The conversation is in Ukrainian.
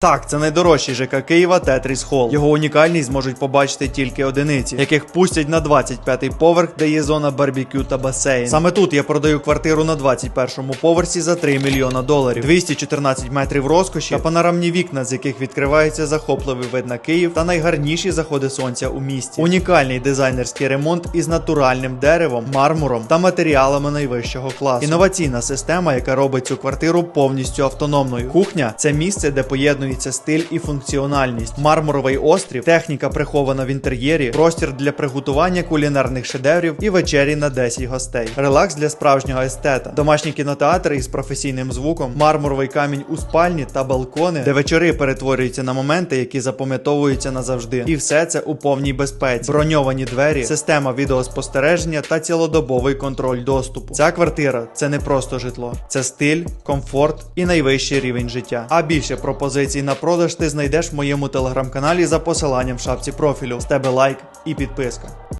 Так, це найдорожчий ЖК Києва Тетріс Холл. Його унікальність зможуть побачити тільки одиниці, яких пустять на 25-й поверх, де є зона барбекю та басейн. Саме тут я продаю квартиру на 21-му поверсі за 3 мільйона доларів, 214 метрів розкоші та панорамні вікна, з яких відкривається захопливий вид на Київ та найгарніші заходи сонця у місті. Унікальний дизайнерський ремонт із натуральним деревом, мармуром та матеріалами найвищого класу. Інноваційна система, яка робить цю квартиру повністю автономною. Кухня це місце, де поєднується стиль і функціональність. Мармуровий острів, техніка прихована в інтер'єрі, простір для приготування кулінарних шедеврів і вечері на 10 гостей. Релакс для справжнього естета, домашній кінотеатр із професійним звуком, мармуровий камінь у спальні та балкони, де вечори перетворюються на моменти, які запам'ятовуються назавжди. І все це у повній безпеці. Броньовані двері, система відеоспостереження та цілодобовий контроль доступу. Ця квартира це не просто житло, це стиль, комфорт і найвищий рівень життя. А більше пропозицій на продаж ти знайдеш в моєму телеграм-каналі за посиланням в шапці профілю. З тебе лайк і підписка.